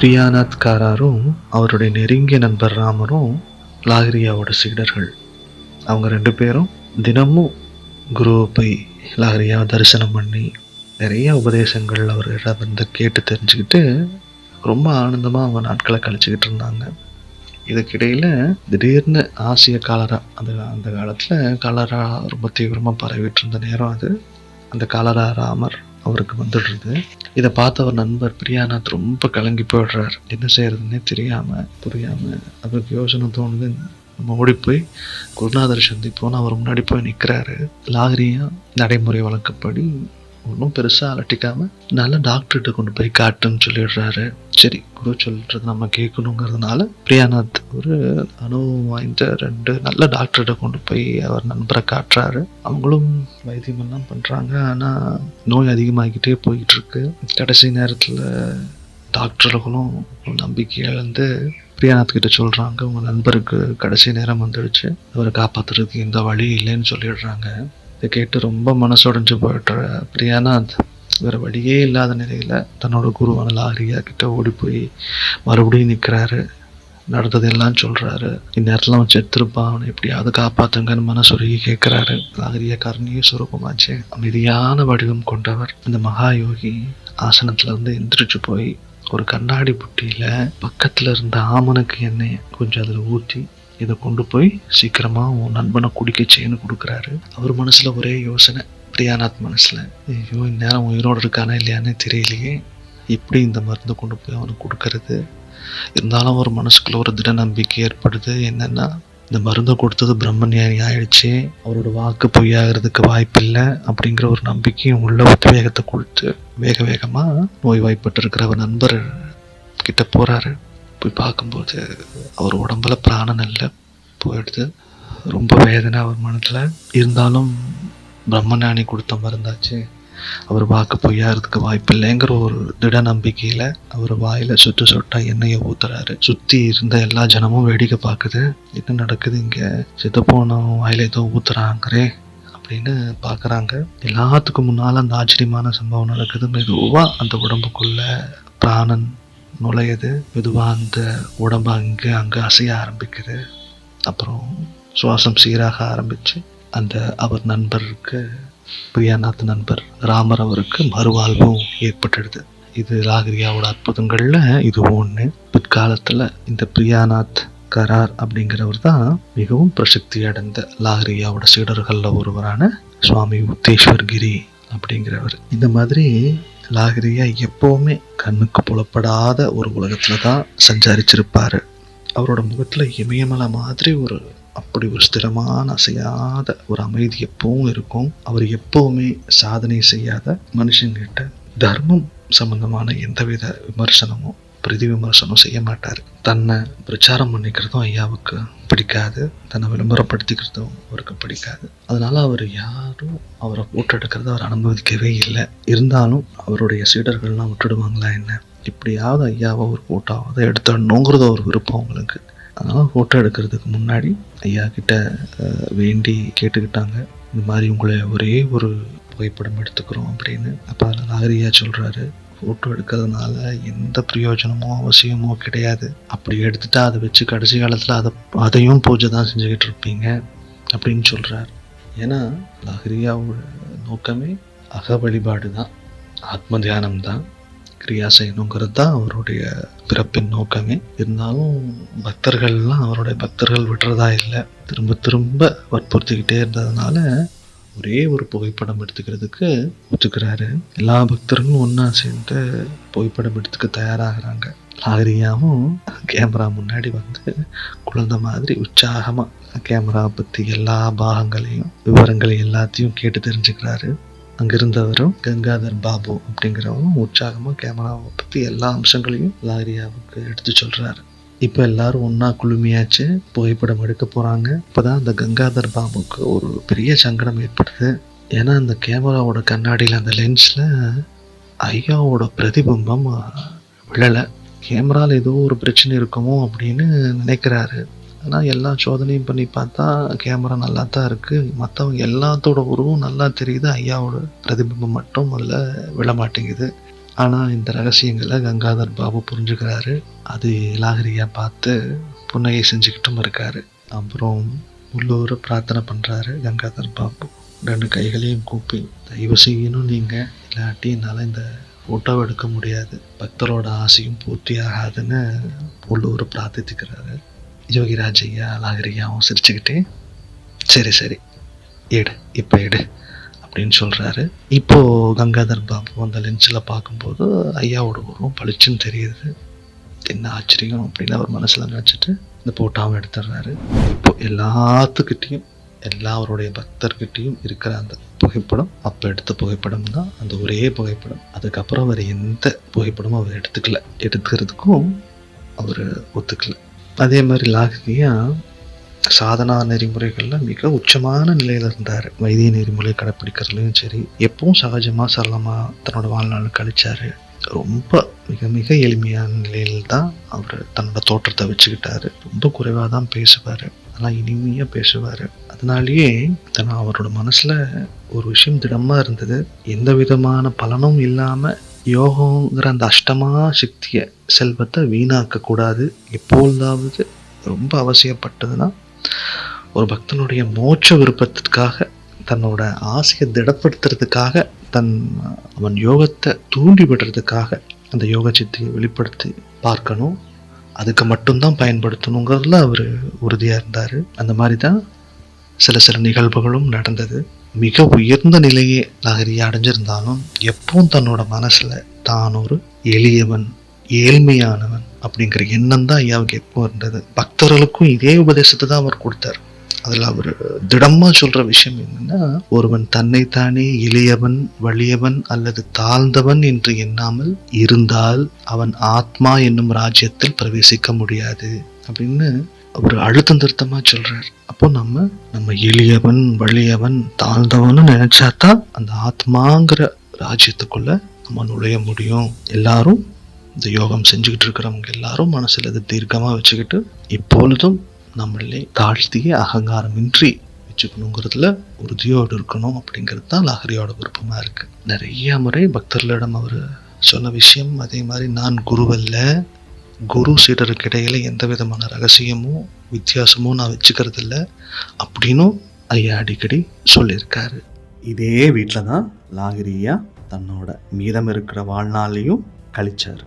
பிரியாநாத் காராரும் அவருடைய நெருங்கிய நண்பர் ராமரும் லாகிரியாவோட சீடர்கள். அவங்க ரெண்டு பேரும் தினமும் குருவை போய் லாகிரியாவை தரிசனம் பண்ணி நிறைய உபதேசங்கள் அவர்கிட்ட வந்து கேட்டு தெரிஞ்சுக்கிட்டு ரொம்ப ஆனந்தமாக அவங்க நாட்களை கழிச்சுக்கிட்டு இருந்தாங்க. இதுக்கிடையில் திடீர்னு ஆசிய காலரா அந்த அந்த காலத்தில் காலரா ரொம்ப தீவிரமாக பரவிட்டு இருந்த நேரம் அது. அந்த காலரா ராமர் அவருக்கு வந்துடுறது. இதை பார்த்த ஒரு நண்பர் பிரியாநாத் ரொம்ப கலங்கி போயிடுறார். என்ன செய்யறதுன்னே தெரியாமல் புரியாமல் அவருக்கு யோசனை தோணுது. நம்ம ஓடி போய் குருநாதர் சந்திப்போன்னு அவர் முன்னாடி போய் நிற்கிறாரு லாகிரியா நடைமுறை வழக்கப்படி ஒன்றும் பெருசாக அலட்டிக்காமல் நல்ல டாக்டர்கிட்ட கொண்டு போய் காட்டுன்னு சொல்லிடுறாரு. சரி குரு சொல்கிறது நம்ம கேட்கணுங்கிறதுனால பிரியாநாத் ஒரு அனுபவம் வாய்ந்த ரெண்டு நல்ல டாக்டர்கிட்ட கொண்டு போய் அவர் நண்பரை காட்டுறாரு. அவங்களும் வைத்தியம் எல்லாம் ஆனால் நோய் அதிகமாகிக்கிட்டே போயிட்டுருக்கு. கடைசி நேரத்தில் டாக்டர்களும் நம்பிக்கை இழந்து பிரியாநாத் கிட்ட சொல்கிறாங்க உங்கள் நண்பருக்கு கடைசி நேரம் வந்துடுச்சு. அவரை காப்பாத்துறதுக்கு எந்த வழி இல்லைன்னு சொல்லிடுறாங்க. இதை கேட்டு ரொம்ப மனசுடைஞ்சு போயிட்டு பிரியாநாத் வேற வழியே இல்லாத நிலையில் தன்னோட குருவான லாரியா கிட்ட ஓடி போய் மறுபடியும் நிற்கிறாரு நடந்ததெல்லாம் சொல்கிறாரு இந்நேரத்தில் அவன் செத்துருப்பான். அவனை எப்படியாவது காப்பாத்துங்கன்னு மனசுருகி கேட்குறாரு லாகரிய கருணிய சுரூபமாச்சு. அமைதியான வடிவம் கொண்டவர் இந்த மகா யோகி ஆசனத்துல இருந்து எந்திரிச்சு போய் ஒரு கண்ணாடி புட்டியில் பக்கத்தில் இருந்த ஆமனுக்கு எண்ணெய் கொஞ்சம் அதில் ஊற்றி இதை கொண்டு போய் சீக்கிரமாக உன் நண்பனை குடிக்க செய்யன்னு கொடுக்குறாரு. அவர் மனசில் ஒரே யோசனை. பிரியாநாத் மனசில் ஐயோ இந்நேரம் உயிரோடு இருக்கானா இல்லையானே தெரியலையே. எப்படி இந்த மருந்தை கொண்டு போய் அவனுக்கு கொடுக்கறது? இருந்தாலும் ஒரு மனசுக்குள்ள ஒரு திட நம்பிக்கை ஏற்படுது. என்னென்னா இந்த மருந்தை கொடுத்தது பிரம்மஞானி ஆயிடுச்சு அவரோட வாக்கு பொய்யாகிறதுக்கு வாய்ப்பில்லை அப்படிங்கிற ஒரு நம்பிக்கையும் உள்ள உத்வேகத்தை கொடுத்து வேக வேகமாக நோய் வாய்ப்பட்டு இருக்கிற அவர் நண்பர் கிட்ட போகிறாரு போய் பார்க்கும்போது அவர் உடம்புல பிராணன் இல்லை. போயிடுது. ரொம்ப வேதனை அவர் மனத்தில் இருந்தாலும் பிரம்மஞானி கொடுத்த மருந்தாச்சு. அவர் வாக்கு பொய்யாறதுக்கு வாய்ப்பு இல்லைங்கிற ஒரு திட நம்பிக்கையில் அவர் வாயில் சொட்டு சொட்டா எண்ணெயை ஊத்துறாரு. சுற்றி இருந்த எல்லா ஜனமும் வேடிக்கை பார்க்குது. என்ன நடக்குது இங்கே? செத்து போனவன் வாயில ஏதோ ஊத்துறாங்கிறே அப்படின்னு பார்க்குறாங்க. எல்லாத்துக்கும் முன்னால் அந்த ஆச்சரியமான சம்பவம் நடக்குது. மெதுவாக அந்த உடம்புக்குள்ள பிராணன் நுழையுது. மெதுவாக அந்த உடம்பு அங்கே அங்கே அசைய ஆரம்பிக்குது. அப்புறம் சுவாசம் சீராக ஆரம்பித்து அந்த அவர் நண்பருக்கு பிரியாநாத் நண்பர் ராமர் அவருக்கு மறுவாழ்வும் ஏற்பட்டுடுது. இது லாகிரியாவோட அற்புதங்களில் இது ஒன்று பிற்காலத்தில் இந்த பிரியாநாத் கரார் அப்படிங்கிறவர் தான் மிகவும் பிரசித்தி அடைந்த லாகிரியாவோட சீடர்களில் ஒருவரான சுவாமி உத்தேஸ்வர் கிரி அப்படிங்கிறவர். இந்த மாதிரி லாகிரியா எப்போவுமே கண்ணுக்கு புலப்படாத ஒரு உலகத்தில் தான் சஞ்சாரிச்சிருப்பார். அவரோட முகத்தில் இமயமலை மாதிரி ஒரு அப்படி ஒரு ஸ்திரமான அசையாத ஒரு அமைதி எப்பவும் இருக்கும். அவர் எப்போவுமே சாதனை செய்யாத மனுஷங்கிட்ட தர்மம் சம்பந்தமான எந்தவித விமர்சனமும் பிரதி விமர்சனம் செய்ய மாட்டார். தன்னை பிரச்சாரம் பண்ணிக்கிறதும் ஐயாவுக்கு பிடிக்காது. தன்னை விளம்பரப்படுத்திக்கிறதும் அவருக்கு பிடிக்காது. அதனால அவர் யாரும் அவரை போட்டோ எடுக்கிறத அவர் அனுமதிக்கவே இல்லை. இருந்தாலும் அவருடைய சீடர்கள்லாம் விட்டுடுவாங்களா என்ன? இப்படியாவது ஐயாவை ஒரு ஃபோட்டோவாவது எடுத்துடணுங்கிறது ஒரு விருப்பம் அவங்களுக்கு. அதனால் ஃபோட்டோ எடுக்கிறதுக்கு முன்னாடி ஐயா கிட்ட வேண்டி கேட்டுக்கிட்டாங்க. இந்த மாதிரி உங்களை ஒரே ஒரு புகைப்படம் எடுத்துக்கிறோம் அப்படின்னு. அப்போ அதில் நாகரியா சொல்கிறாரு ஃபோட்டோ எடுக்கிறதுனால எந்த பிரயோஜனமோ அவசியமோ கிடையாது. அப்படி எடுத்துட்டா அதை வச்சு கடைசி காலத்தில் அதை அதையும் பூஜை தான் செஞ்சுக்கிட்டு இருப்பீங்க அப்படின்னு சொல்கிறார் ஏன்னா லஹரியாவோட நோக்கமே அக வழிபாடு தான். ஆத்ம தியானம் தான். கிரியா செய்யணுங்கிறது தான் அவருடைய பிறப்பின் நோக்கமே. இருந்தாலும் பக்தர்கள்லாம் அவருடைய பக்தர்கள் விடுறதா இல்லை. திரும்ப திரும்ப வற்புறுத்திக்கிட்டே இருந்ததுனால ஒரே ஒரு புகைப்படம் எடுத்துக்கிறதுக்கு ஒத்துக்கிறாரு. எல்லா பக்தர்களும் ஒன்றா சேர்ந்து புகைப்படம் எடுத்துக்க தயாராகிறாங்க. லாகரியாவும் கேமரா முன்னாடி வந்து குழந்தை மாதிரி உற்சாகமாக கேமரா பற்றி எல்லா பாகங்களையும் விவரங்களை எல்லாத்தையும் கேட்டு தெரிஞ்சுக்கிறாரு. அங்கிருந்தவரும் கங்காதர் பாபு அப்படிங்கிறவரும் உற்சாகமாக கேமராவை பற்றி எல்லா அம்சங்களையும் லாகரியாவுக்கு எடுத்து சொல்கிறாரு இப்போ எல்லாரும் ஒன்றா குழுமையாச்சு புகைப்படம் எடுக்க போகிறாங்க இப்போ தான் அந்த கங்காதர் பாபுக்கு ஒரு பெரிய சங்கடம் ஏற்படுது. ஏன்னா அந்த கேமராவோட கண்ணாடியில் அந்த லென்ஸில் ஐயாவோட பிரதிபிம்பம் விழலை. கேமராவில் ஏதோ ஒரு பிரச்சனை இருக்குமோ அப்படின்னு நினைக்கிறாரு. ஆனால் எல்லா சோதனையும் பண்ணி பார்த்தா கேமரா நல்லா தான் இருக்குது மற்றவங்க எல்லாத்தோட உருவம் நல்லா தெரியுது. ஐயாவோட பிரதிபிம்பம் மட்டும் அதில் விழ மாட்டேங்குது. ஆனால் இந்த ரகசியங்களை கங்காதர் பாபு புரிஞ்சுக்கிறாரு. அது லாகிரியா பார்த்து புன்னகை செஞ்சுக்கிட்டும் இருக்காரு. அப்புறம் உள்ளூர் பிரார்த்தனை பண்ணுறாரு கங்காதர் பாபு. ரெண்டு கைகளையும் கூப்பி தயவு செய்யணும் நீங்கள் இல்லாட்டி என்னால் இந்த ஃபோட்டோவை எடுக்க முடியாது. பக்தரோட ஆசையும் பூர்த்தி ஆகாதுன்னு உள்ளூர் பிரார்த்தித்துக்கிறாரு யோகிராஜ் ஐயா லாகிரியாவும் சிரிச்சுக்கிட்டே சரி சரி. எடு. இப்போ எடு. அப்படின்னு சொல்கிறாரு இப்போது கங்காதர் பாபு அந்த லென்ஸில் பார்க்கும்போது ஐயாவோட உருவம் பளிச்சுன்னு தெரியுது. என்ன ஆச்சரியம்? அப்படின்னு அவர் மனசில் நினச்சிட்டு இந்த போட்டாவும் எடுத்துடுறாரு. இப்போ எல்லாத்துக்கிட்டேயும் எல்லா அவருடைய பக்தர்கிட்டையும் இருக்கிற அந்த புகைப்படம் அப்போ எடுத்த புகைப்படம் தான். அந்த ஒரே புகைப்படம். அதுக்கப்புறம் அவர் எந்த புகைப்படமும் அவர் எடுத்துக்கல. எடுத்துக்கிறதுக்கும் அவர் ஒத்துக்கல. அதே மாதிரி லாகிரியா சாதனா நெறிமுறைகளில் மிக உச்சமான நிலையில் இருந்தார். வைத்திய நெறிமுறை கடைப்பிடிக்கிறதுலையும் சரி எப்பவும் சகஜமாக சரளமாக தன்னோட வாழ்நாள் கழிச்சார். ரொம்ப மிக மிக எளிமையான நிலையில் தான் அவர் தன்னோட தோற்றத்தை வச்சுக்கிட்டாரு. ரொம்ப குறைவாக தான் பேசுவார். ஆனால் இனிமையாக பேசுவார். அதனாலேயே தன் அவரோட மனசில் ஒரு விஷயம் திடமாக இருந்தது. எந்த விதமான பலனும் இல்லாமல் யோகங்கிற அந்த அஷ்டமா சக்தியை செல்வத்தை வீணாக்கக்கூடாது. எப்பொழுதாவது ரொம்ப அவசியப்பட்டதுன்னா ஒரு பக்தனுடைய மோட்ச விருப்பத்திற்காக தன்னோட ஆசையை திடப்படுத்துறதுக்காக தன் அவன் யோகத்தை தூண்டி விடுறதுக்காக அந்த யோக சித்தியை வெளிப்படுத்தி பார்க்கணும். அதுக்கு மட்டும்தான் பயன்படுத்தணுங்கிறதுல அவர் உறுதியாக இருந்தார். அந்த மாதிரி தான் சில சில நிகழ்வுகளும் நடந்தது. மிக உயர்ந்த நிலையே நகரியை அடைஞ்சிருந்தாலும் எப்பவும் தன்னோட மனசில் தான் ஒரு எளியவன் ஏழ்மையானவன் அப்படிங்கிற எண்ணம் தான் ஐயாவுக்கு எப்போ இருந்தது பக்தர்களுக்கும் இதே உபதேசத்தை தான் அவர் கொடுத்தார். அதில் அவர் திடமாக சொல்கிற விஷயம் என்னன்னா ஒருவன் தன்னைத்தானே எளியவன் வலியவன் அல்லது தாழ்ந்தவன் என்று எண்ணாமல் இருந்தால் அவன் ஆத்மா என்னும் ராஜ்யத்தில் பிரவேசிக்க முடியாது அப்படின்னு அவர் அழுத்தம் திருத்தமாக சொல்கிறார் அப்போ நம்ம நம்ம எளியவன் வலியவன் தாழ்ந்தவன்னு நினச்சாதான் அந்த ஆத்மாங்கிற ராஜ்யத்துக்குள்ள நம்ம நுழைய முடியும். எல்லாரும் இந்த யோகம் செஞ்சுக்கிட்டு இருக்கிறவங்க எல்லாரும் மனசில் இது தீர்க்கமாக வச்சுக்கிட்டு இப்பொழுதும் நம்மளே தாழ்த்திய அகங்காரமின்றி வச்சுக்கணுங்கிறதுல உறுதியோடு இருக்கணும் அப்படிங்கிறது தான் லாகரியோட விருப்பமாக இருக்குது நிறைய முறை பக்தர்களிடம் அவர் சொன்ன விஷயம் அதே மாதிரி நான் குருவல்ல குரு சீடருக்கு இடையில எந்த விதமான ரகசியமும் வித்தியாசமும் நான் வச்சுக்கிறது இல்லை அப்படின்னும் ஐயா அடிக்கடி சொல்லியிருக்காரு. இதே வீட்டில் தான் லாகிரியா தன்னோட மீதம் இருக்கிற வாழ்நாளையும் കളിച്ചേർ